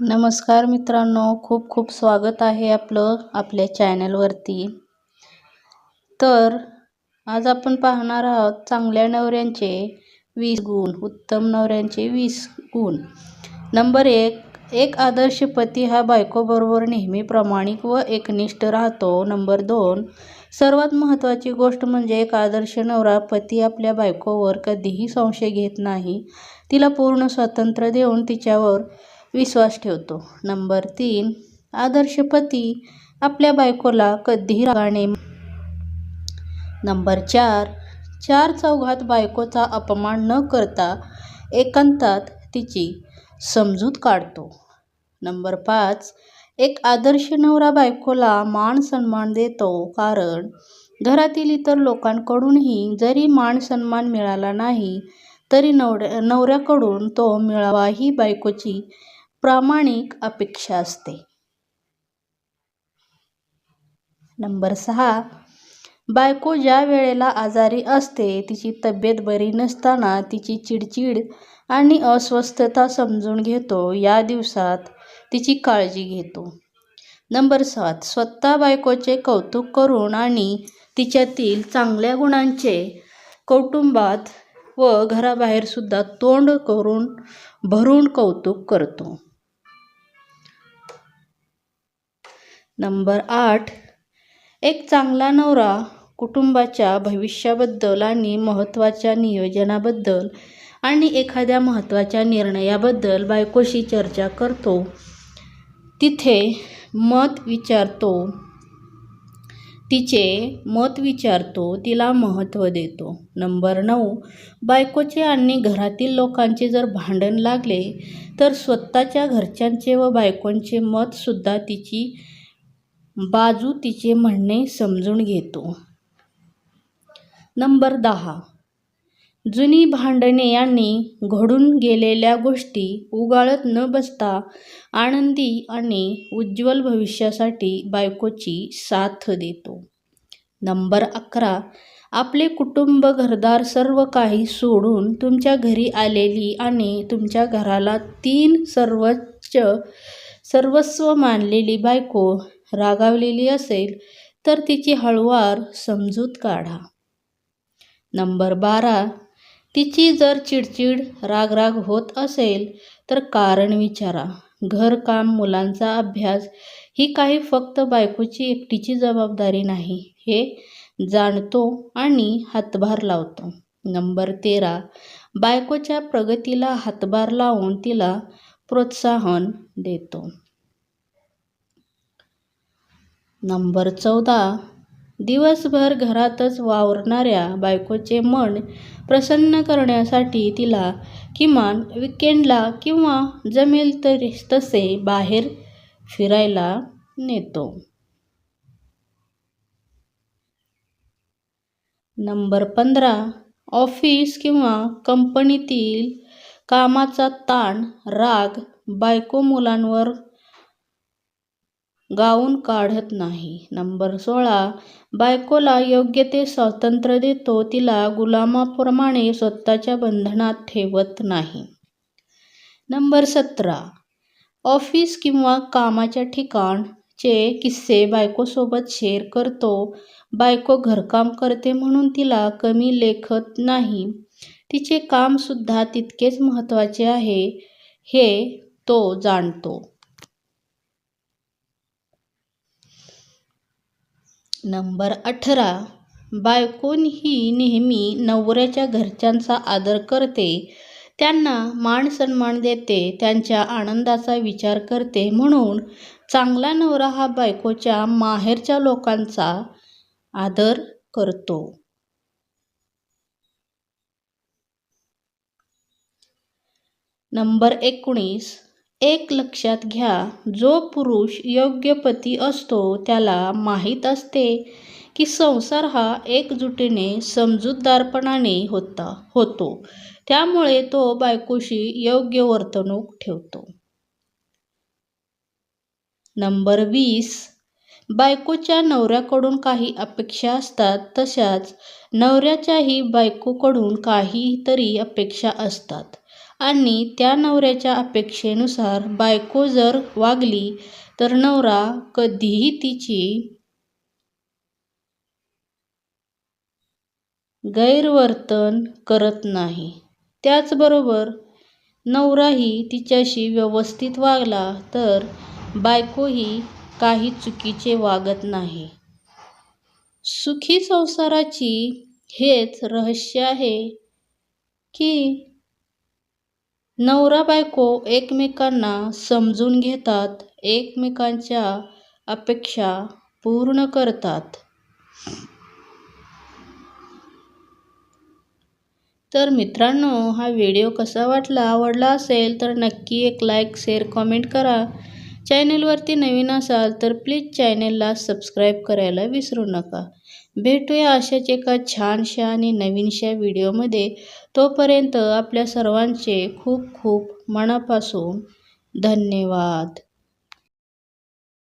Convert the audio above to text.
नमस्कार मित्रांनो खूप खूप स्वागत आहे आपलं आपल्या चॅनलवरती. तर आज आपण पाहणार आहोत चांगल्या नवऱ्यांचे वीस गुण उत्तम नवऱ्यांचे वीस गुण. नंबर एक एक आदर्श पती हा बायकोबरोबर नेहमी प्रामाणिक व एकनिष्ठ राहतो. नंबर दोन सर्वात महत्त्वाची गोष्ट म्हणजे एक आदर्श नवरा पती आपल्या बायकोवर कधीही संशय घेत नाही. तिला पूर्ण स्वातंत्र्य देऊन तिच्यावर विश्वास ठेवतो. नंबर तीन आदर्श पती आपल्या बायकोला कधीही रागाने नंबर चार चार चौघात बायकोचा अपमान न करता एकांतात तिची समजूत काढतो. नंबर पाच एक आदर्श नवरा बायकोला मान सन्मान देतो कारण घरातील इतर लोकांकडूनही जरी मान सन्मान मिळाला नाही तरी नवऱ्या नवऱ्याकडून तो मिळावा ही बायकोची प्रामाणिक अपेक्षा असते. नंबर सहा. बायको ज्या वेळेला आजारी असते तिची तब्येत बरी नसताना तिची चिडचिड आणि अस्वस्थता समजून घेतो. या दिवसात तिची काळजी घेतो. नंबर सात. स्वतः बायकोचे कौतुक करून आणि तिच्यातील चांगल्या गुणांचे कौटुंबात व घराबाहेरसुद्धा तोंड करून भरून कौतुक करतो. नंबर आठ. एक चांगला नवरा कुटुंबाच्या भविष्याबद्दल आणि महत्त्वाच्या नियोजनाबद्दल आणि एखाद्या महत्त्वाच्या निर्णयाबद्दल बायकोशी चर्चा करतो. तिथे मत विचारतो. तिचे मत विचारतो तिला महत्त्व देतो. नंबर नऊ. बायकोचे आणि घरातील लोकांचे जर भांडण लागले तर स्वतःच्या घरच्यांचे व बायकोंचे मतसुद्धा तिची बाजू तिचे म्हणणे समजून घेतो. नंबर दहा. जुनी भांडणे यांनी घडून गेलेल्या गोष्टी उगाळत न बसता आनंदी आणि उज्ज्वल भविष्यासाठी बायकोची साथ देतो. नंबर अकरा. आपले कुटुंब घरदार सर्व काही सोडून तुमच्या घरी आलेली आणि तुमच्या घराला तीन सर्वोच्च सर्वस्व मानलेली बायको रागावलेली असेल तर तिची हळुवार समजूत काढा. नंबर बारा. तिची जर चिडचिड रागराग होत असेल तर कारण विचारा. घरकाम मुलांचा अभ्यास ही काही फक्त बायकोची एकटीची जबाबदारी नाही. हे जाणतो आणि हातभार लावतो. नंबर तेरा. बायकोच्या प्रगतीला हातभार लावून तिला प्रोत्साहन देतो. नंबर चौदा. दिवसभर घरातच वावरणाऱ्या बायकोचे मन प्रसन्न करण्यासाठी तिला किमान विकेंडला किंवा जमेल तरी तसे बाहेर फिरायला नेतो. नंबर पंधरा. ऑफिस किंवा कंपनीतील कामाचा ताण राग बायको मुलांवर गाऊन काढत नाही. नंबर सोळा बायकोला योग्य ते स्वातंत्र्य देतो तिला गुलामाप्रमाणे स्वतःच्या बंधनात ठेवत नाही. नंबर सतरा ऑफिस किंवा कामाच्या ठिकाणचे किस्से बायकोसोबत शेअर करतो. बायको घरकाम करते म्हणून तिला कमी लेखत नाही. तिचे कामसुद्धा तितकेच महत्त्वाचे आहे हे तो जाणतो. नंबर अठरा. बायकोन ही नेहमी नवऱ्याच्या घरच्यांचा आदर करते. त्यांना मान सन्मान देते त्यांच्या आनंदाचा विचार करते म्हणून चांगला नवरा हा बायकोच्या माहेरच्या लोकांचा आदर करतो. नंबर एकोणीस. एक लक्षात घ्या जो पुरुष योग्य पती असतो त्याला माहीत असते की संसार हा एकजुटीने समजूतदारपणाने होता होतो. त्यामुळे तो बायकोशी योग्य वर्तणूक ठेवतो. नंबर वीस. बायकोच्या नवऱ्याकडून काही अपेक्षा असतात तशाच नवऱ्याच्याही बायकोकडून काहीतरी अपेक्षा असतात. आणि त्या नवऱ्याच्या अपेक्षेनुसार बायको जर वागली तर नवरा कधीही तिची गैरवर्तन करत नाही. त्याचबरोबर नवराही तिच्याशी व्यवस्थित वागला तर बायकोही काही चुकीचे वागत नाही. सुखी संसाराची हेच रहस्य आहे की नवरा बायको एकमेकांना समजून घेतात, एकमेकांच्या अपेक्षा पूर्ण करतात. तर मित्रांनो हा व्हिडिओ कसा वाटला? आवडला असेल तर नक्की एक लाईक, शेअर, कॉमेंट करा. चॅनेलवरती नवीन असाल तर प्लीज चॅनेलला सबस्क्राईब करायला विसरू नका. भेटूया अशाच एका छानशा आणि नवीनशा व्हिडिओमध्ये. तोपर्यंत आपल्या सर्वांचे खूप खूप मनापासून धन्यवाद.